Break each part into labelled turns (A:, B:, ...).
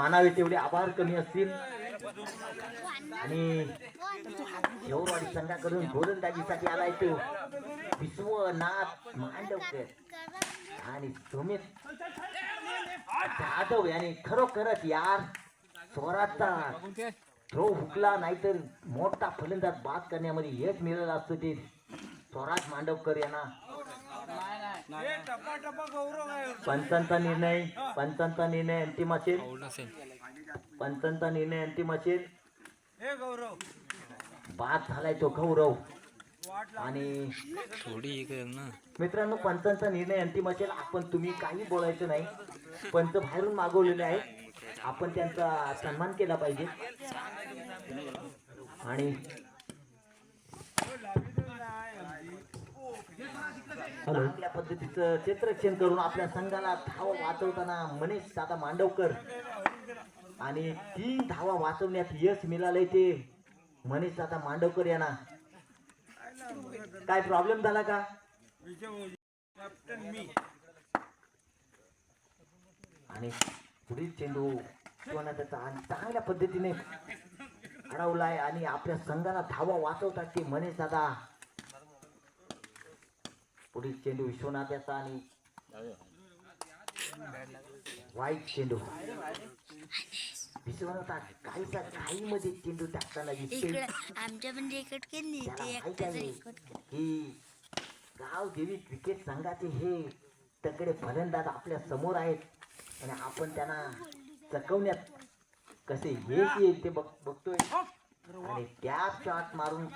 A: मानावे तेवढे आभार कमी असतील. आणि शेवरवाडी संघाकडून गोलंदाजीसाठी आलाय तो विश्वनाथ मांडवकर आणि सुमित जाधव याने खरोखरच यार स्वराजचा थ्रो हुकला नाहीतर मोठा फलंदाज बाद करण्यामध्ये यश मिळालं असतं ते स्वराज मांडवकर यांना. पंचांचा निर्णय पंचांचा निर्णय अंतिम असेल. पंचांचा निर्णय अंतिम असेल.
B: गौरव.
A: बाद झालाय तो गौरव. आणि
C: थोडी ना.
A: मित्रांनो पंचांचा निर्णय अंतिम असेल. आपण तुम्ही काही बोलायचं नाही. पंच बाहेरून मागवलेले आहेत. आपण त्यांचा सन्मान केला पाहिजे. आणि चांगल्या पद्धतीचं क्षेत्ररक्षण करून आपल्या संघाला धावा वाचवताना मनीष दादा मांडवकर आणि तीन धावा वाचवण्यात यश मिळालंय ते मनीष दादा मांडवकर यांना. काय प्रॉब्लेम झाला का? आणि पुढील चेंडू किंवा त्याचा आणि चांगल्या पद्धतीने अडवलाय आणि आपल्या संघाला धावा वाचवतात ते मनीष दादा. पुढील चेंडू विश्वनाथ याचा आणि वाईट चेंडू. विश्वनाथ काहीचा काही मध्ये चेंडू टाकताना दिसते
D: आमच्या पण रेकॉर्ड केली
A: गाव देवी क्रिकेट संघाचे हे तगडे फलंदाज आपल्यासमोर आहेत. आणि आपण त्यांना चकवण्यात कसे यश येईल ते बघ बघतोय. आणि त्या शॉट मारून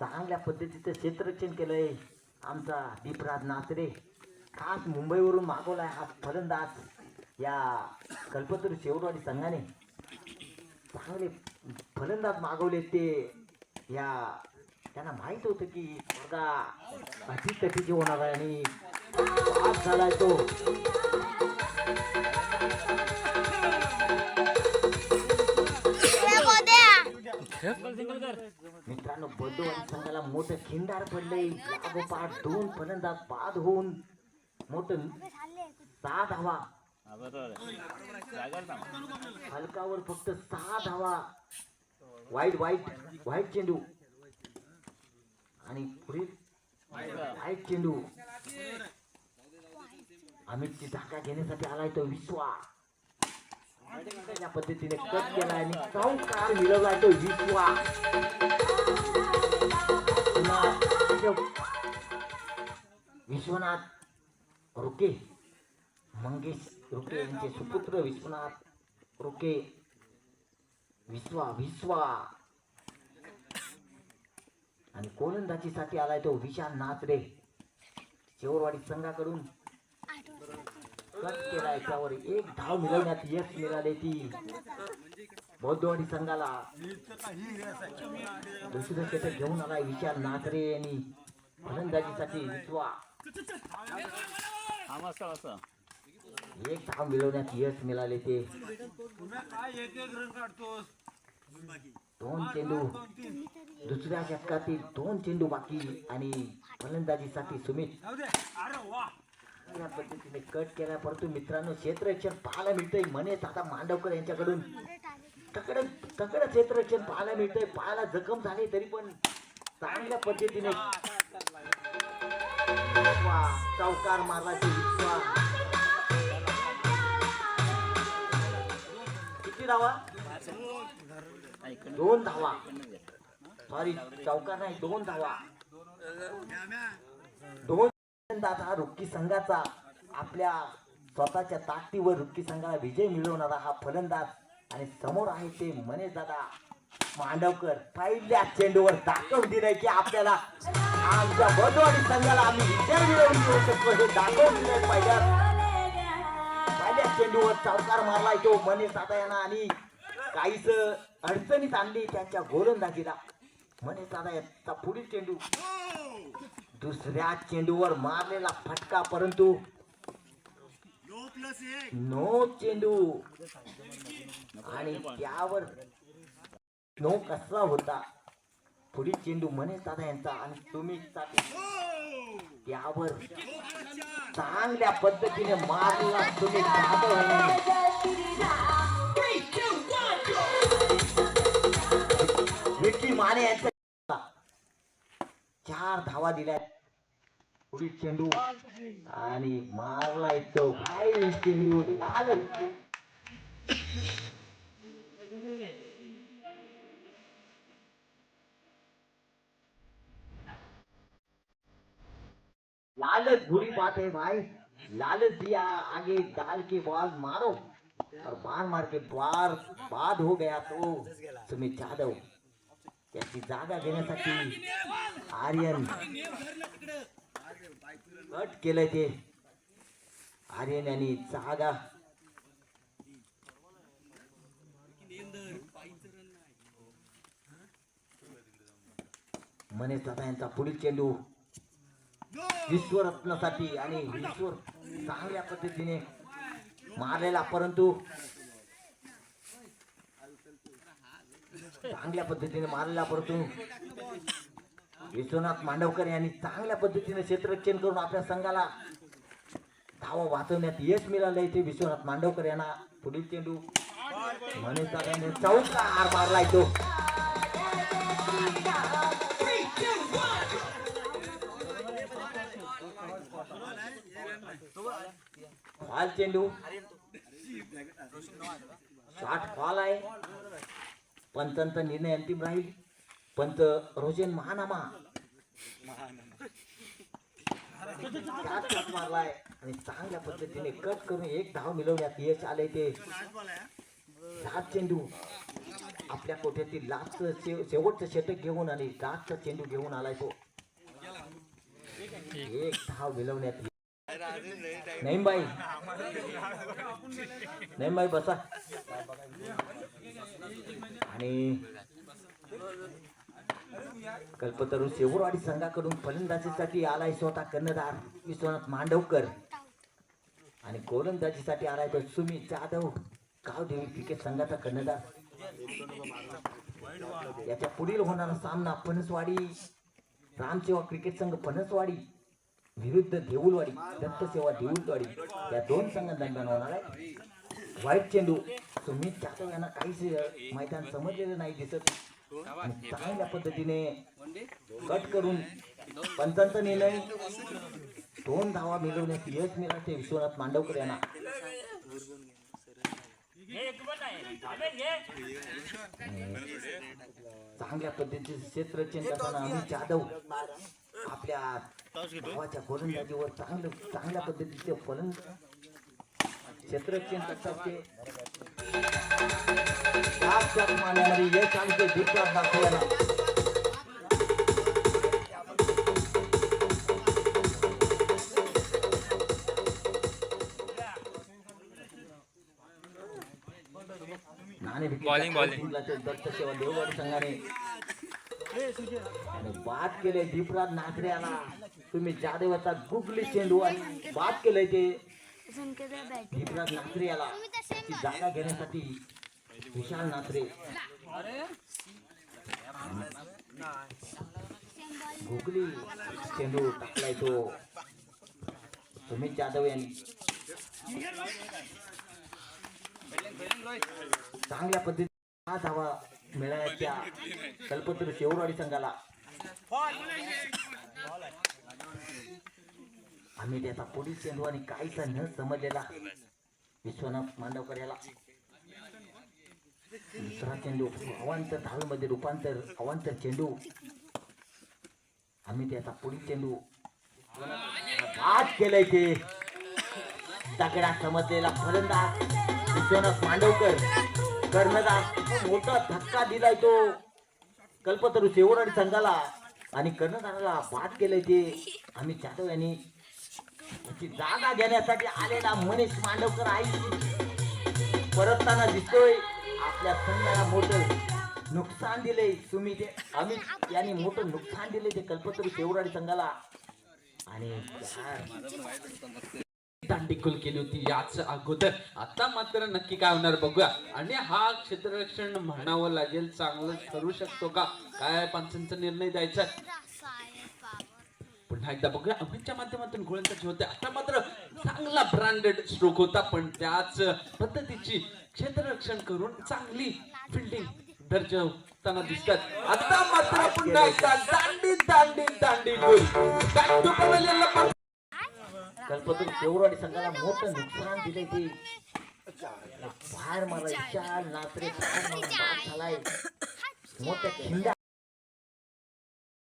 A: चांगल्या पद्धतीचं क्षेत्ररक्षण आहे आमचा दीपराज नाचरे खास मुंबईवरून मागवलाय हा फलंदाज या कल्पतरू शेवटवाडी संघाने. चांगले फलंदाज मागवले ते या त्यांना माहीत होतं की स्पर्धा अति तशी होणार आहे आणि झाला झालाय तो. मित्रांनो बदो आणि संघाला मोठं खिंडार पडलंय. लागोपाठ दोन फलंदाज बाद होऊन मोठं सहा धावा. हलकावर फक्त सहा धावा. वाईट वाईट व्हाईट चेंडू. आणि पुढील वाईट चेंडू. अमितची धाका घेण्यासाठी आलाय तो विश्वा या पद्धतीने कट केलाय आणि चौकार मिळवलाय तो विश्वा विश्वनाथ रुके मंगेश रुके यांचे सुपुत्र विश्वनाथ रुके. विश्वा विश्वा. आणि गोलंदाजीसाठी आलाय तो विशाल नाचरे शेवरवाडी संघाकडून. कट केला याच्यावर. एक धाव मिळवण्यात यश मिळाले ती. बौद्धवाडी संघाला दुसरं क्षेत्र घेऊन आला विचार नाचरे यांनी. फलंदाजीसाठी विश्वा. एक धाव मिळवण्यात यश मिळाले ते. दोन चेंडू. दुसऱ्या षटकातील दोन चेंडू बाकी आणि फलंदाजीसाठी सुमित.
B: अरे वा
A: या पद्धतीने कट केला परंतु मित्रांनो क्षेत्ररक्षण पाहायला मिळतंय. मनेश आता मांडवकर यांच्याकडून. तकड तकड क्षेत्ररक्षण पाहायला मिळतंय. पायाला जखम झाली तरी पण चांगल्या पद्धतीने. चौकार मारला किती धावा? दोन धावा. सॉरी चौकार नाही दोन धावा. दोन दादा रुक्की संघाचा आपल्या स्वतःच्या ताकदीवर रुक्की संघाला विजय मिळवणारा हा फलंदाज आणि समोर आहे ते मनेश दादा. मांडवकर पहिल्या चेंडूवर दाखव दिलंय की आपल्याला आमच्या बदवाडी संघाला आम्ही विजय मिळवून देऊ शकतो हे दाखवून दिलंय पहिल्या पहिल्या चेंडूवर चौकार मारलाय तो मनेश दादा यांना आणि काहीच अडचणीत आणली त्यांच्या गोलंदाजीला. मनेश दादा याचा पुढील चेंडू. दुसऱ्या चेंडूवर मारलेला फटका परंतु नो चेंडू. आणि त्यावर नो कसा होता? पुढील चेंडू मने दादा यांचा आणि तुम्ही त्यावर चांगल्या पद्धतीने मारला तुम्ही विकी माने यांचा चार धावा पुढील चेंडू. मारला. लालच बुरी बात है भाई. लालच दिया. आगे डाल के बॉल मारो. और बार मार के बार बाद हो गया तो सुमित जाधव त्याची जागा घेण्यासाठी आर्यन. कट केलंय ते. आर्यन यांनी जागा. मनेश दादा यांचा पुढील चेंडू. विश्वरत्नासाठी आणि विश्व चांगल्या पद्धतीने मारलेला परंतु चांगल्या पद्धतीने मारलेला परंतु विश्वनाथ मांडवकर यांनी चांगल्या पद्धतीने क्षेत्ररक्षण करून आपल्या संघाला धावा वाचवण्यात यश मिळालं इथे. विश्वनाथ मांडवकर यांना पुढील चेंडू. मनेश चौथा चौकार मारलाय तो फॉल चेंडू. शॉट फॉल आहे. पंचांचा निर्णय अंतिम राहील. पंत रोजेन महानामा. कट मारलाय आणि चांगल्या पद्धतीने कट करून एक धाव मिळवण्यात यश आले ते. सात चेंडू. आपल्या कोठ्यातील लास्टचं शेव शेवटचं षटक घेऊन आणि लास्टचा चेंडू घेऊन आलाय तो. एक धाव मिळवण्यात नाही बाई नाही बाई बसा. आणि कल्पतरू शेवरवाडी संघाकडून फलंदाजीसाठी आलाय स्वतः कर्णधार विश्वनाथ मांडवकर. आणि गोलंदाजीसाठी आलाय तो सुमित जाधव गावदेवी क्रिकेट संघाचा कर्णधार. याच्या पुढील होणारा सामना फणसवाडी रामसेवा क्रिकेट संघ फणसवाडी विरुद्ध देऊलवाडी दत्तसेवा देऊलवाडी या दोन संघांदरम्यान होणार आहे. वाईट चेंडू सुमित जाधव यांना काहीच मैदान समजलेलं नाही दिसत. चांगल्या पद्धतीने कट करून पंचांचा निर्णय दोन धावा मिळवण्यात यश मिळाले विश्वनाथ मांडवकर यांना. चांगल्या पद्धतीचे क्षेत्ररक्षण करताना अमित जाधव आपल्या भावाच्या गोलंदाजीवर चांगलं चांगल्या पद्धतीचे फलन क्षेत्ररक्षण करतात ते shot मारण्यामध्ये यश आले दीपराज दाखवल्याला नाणे
C: Bowling, bowling.
A: दत्त सेवा संघाने बाद केले दीपराज नाथरे याला तुम्ही जाधवाचा गुगली चेंडू आणि बाद केलंय ते दीपराज नाथरे याला ती जागा घेण्यासाठी विशाल नात्रे गुगली चेंडू टाकलाय तो. सुमित जाधव यांनी. चांगल्या पद्धतीने हा धावा मिळाल्याच्या कल्पतरू शेवरवाडी संघाला. आम्ही त्याचा पुढील चेंडू आणि काहीसा न समजलेला विश्वनाथ मांडवकर याला. दुसरा चेंडू अवांतर धावेमध्ये रूपांतर अवांतर चेंडू. आम्ही त्याचा पुढील चेंडू. बाद केलंय ते. दगडा समजलेला फलंदाज विश्वनाथ मांडवकर. कर्णदास मोठा धक्का दिलाय तो. कल्पतरू शेवराडी संघाला आणि कर्णधाराला बाद केलंय ते. आम्ही जाधव यांनी त्याची जागा घेण्यासाठी आलेला मनीष मांडवकर आहे परतताना दिसतोय. आपल्या संघाला मोठं नुकसान दिले तुम्ही ते अमित यांनी मोठं नुकसान दिले ते कल्पतरू शेवराडी संघाला. आणि त्या-
E: केली होती याच अगोदर. आता मात्र नक्की काय होणार बघूया. आणि हा क्षेत्ररक्षण म्हणावं लागेल चांगलं ठरू शकतो का? काय पंचांचा निर्णय द्यायचा पुन्हा एकदा बघूया. अमितच्या माध्यमातून गोळ्यांचा होते आता मात्र चांगला ब्रँडेड स्ट्रोक होता पण त्याच पद्धतीची क्षेत्ररक्षण करून चांगली फिल्डिंग दर्शवताना दिसतात. आता मात्र पुन्हा एकदा दांडी दांडी दांडी गोल
A: संघाला मोठं नुकसान दिले ते. बाहेर मला विशाल नात्रे बाहेर मला झालाय मोठ्या खिंडा